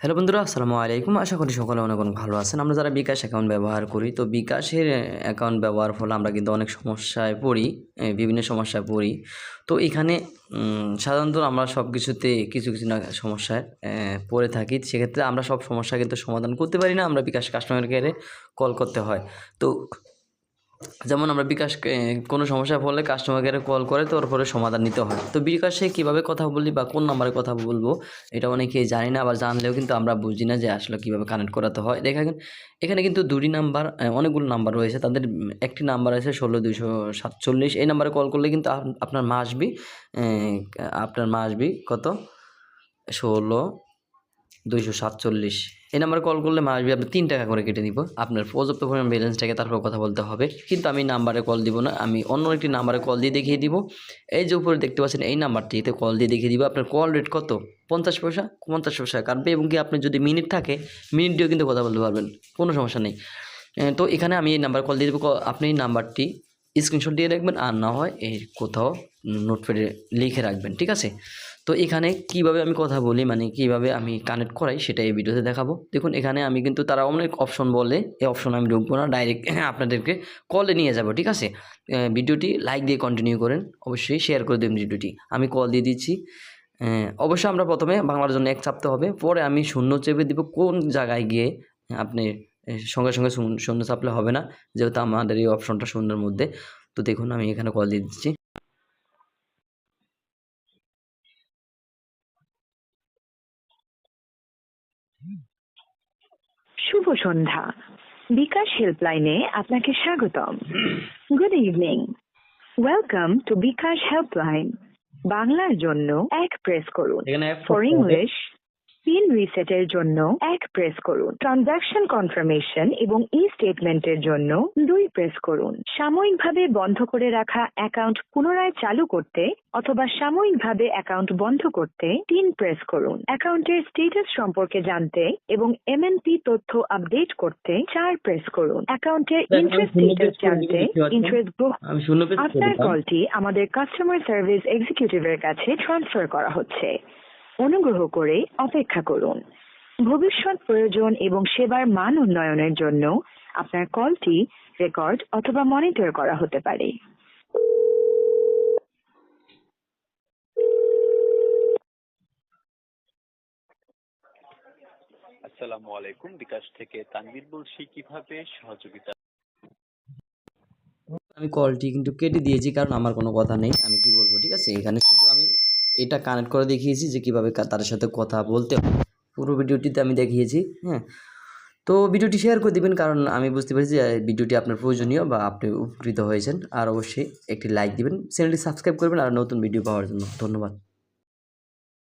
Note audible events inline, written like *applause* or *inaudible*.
Hello বন্ধুরা, আসসালামু আলাইকুম। আশা করি সকলে অনেক অনেক ভালো আছেন। আমরা যারা বিকাশ অ্যাকাউন্ট ব্যবহার করি, তো বিকাশের অ্যাকাউন্ট ব্যবহার ফলে আমরা কিন্তু অনেক সমস্যায় পড়ি বিভিন্ন সমস্যায় পড়ি। তো এখানে সাধারণত আমরা সব কিছুতে কিছু কিছু না সমস্যায় পড়ে থাকি। সেক্ষেত্রে আমরা সব সমস্যা কিন্তু সমাধান করতে পারি না। আমরা বিকাশ কাস্টমার কেয়ারে কল করতে হয়। তো যেমন আমরা বিকাশ কোনো সমস্যা পড়লে কাস্টমার কেয়ারে কল করে তো ওর পরে সমাধান নিতে হয়। তো বিকাশে কীভাবে কথা বলি বা কোন নাম্বারে কথা বলব, এটা অনেকেই জানি না, আবার জানলেও কিন্তু আমরা বুঝি না যে আসলে কীভাবে কানেক্ট করাতে হয়। দেখা এখানে কিন্তু দুটি নাম্বার অনেকগুলো নাম্বার রয়েছে। তাদের, একটি নাম্বার আছে ষোলো দুইশো সাতচল্লিশ। এই নাম্বারে কল করলে কিন্তু আপনার মাসবি আপনার মাসবি কত? ষোলো দুইশো সাতচল্লিশ। এই নাম্বারে কল করলে মাসবি আপনি তিন টাকা করে কেটে দিব আপনার পর্যাপ্ত পরিমাণ ব্যালেন্স থেকে, তারপর কথা বলতে হবে। কিন্তু আমি নাম্বারে কল দিব না, আমি অন্য একটি নাম্বারে কল দিয়ে দেখিয়ে দিব। এই যে উপরে দেখতে পাচ্ছেন, এই নাম্বারটিতে কল দিয়ে দেখিয়ে দিব। আপনার কল রেট কত? পঞ্চাশ পয়সা পঞ্চাশ পয়সা কাটবে এবং কি আপনি যদি মিনিট থাকে মিনিট দিয়েও কিন্তু কথা বলতে পারবেন, কোনো সমস্যা নেই। তো এখানে আমি এই নাম্বার কল দিয়ে দেবো। আপনি এই নাম্বারটি স্ক্রিনশট দিয়ে রাখবেন, আর না হয় এই কোথাও নোটপ্যাডে লিখে রাখবেন, ঠিক আছে? তো এখানে কীভাবে আমি কথা বলি মানে কীভাবে আমি কানেক্ট করাই সেটা এই ভিডিওতে দেখাবো। দেখুন, এখানে আমি কিন্তু তারা অনেক অপশন বলে এই অপশন আমি ঢুকবো না ডাইরেক্ট *clears throat* আপনাদেরকে কলে নিয়ে যাব, ঠিক আছে? ভিডিওটি লাইক দিয়ে কন্টিনিউ করেন, অবশ্যই শেয়ার করে দেবেন ভিডিওটি আমি কল দিয়ে দিচ্ছি। অবশ্যই আমরা প্রথমে বাংলার জন্য এক চাপতে হবে, পরে আমি শূন্য চেপে দিব কোন জায়গায় গিয়ে আপনি সঙ্গে সঙ্গে শূন্য চাপলে হবে না, যেহেতু আমাদের এই অপশনটা শূন্যের মধ্যে। তো দেখুন, আমি এখানে কল দিয়ে দিচ্ছি। শুভ সন্ধ্যা। বিকাশ হেল্পলাইনে আপনাকে স্বাগতম। Good evening welcome to bKash helpline বাংলার জন্য এক প্রেস করুন। ফর ইংলিশ পিন রিসেটের জন্য এক প্রেস করুন। ট্রানজাকশন কনফার্মেশন এবং ই স্টেটমেন্টের জন্য দুই প্রেস করুন। সাময়িকভাবে বন্ধ করে রাখা অ্যাকাউন্ট পুনরায় চালু করতে অথবা সাময়িকভাবে অ্যাকাউন্ট বন্ধ করতে তিন প্রেস করুন। অ্যাকাউন্টের স্টেটাস সম্পর্কে জানতে এবং এমএনপি তথ্য আপডেট করতে চার প্রেস করুন। অ্যাকাউন্টের ইন্টারেস্ট করে জানতে ইন্টারেস্ট পেজ করে আপনার কলটি আমাদের কাস্টমার সার্ভিস এক্সিকিউটিভের কাছে ট্রান্সফার করা হচ্ছে। অনুগ্রহ করে অপেক্ষা করুন। ভবিষ্যৎ প্রয়োজন এবং সেবার মান উন্নয়নের জন্য আপনার কলটি রেকর্ড অথবা মনিটর করা হতে পারে। আসসালামু আলাইকুম বিকাশ থেকে তানভীর বলছি কীভাবে সহযোগিতা আমি কলটি কিন্তু কেটে দিয়েছি কারণ আমার কোনো কথা নেই আমি কি বলব ঠিক আছে? এখানে শুধু আমি এটা কানেক্ট করে দেখিয়েছি যে কীভাবে তাদের সাথে কথা বলতে পুরো ভিডিওটিতে আমি দেখিয়েছি হ্যাঁ। তো ভিডিওটি শেয়ার করে দেবেন, কারণ আমি বুঝতে পেরেছি যে ভিডিওটি আপনার প্রয়োজনীয় বা আপনি উপকৃত হয়েছেন। আর অবশ্যই একটি লাইক দিবেন চ্যানেলটি সাবস্ক্রাইব করবেন, আর নতুন ভিডিও পাওয়ার জন্য। ধন্যবাদ।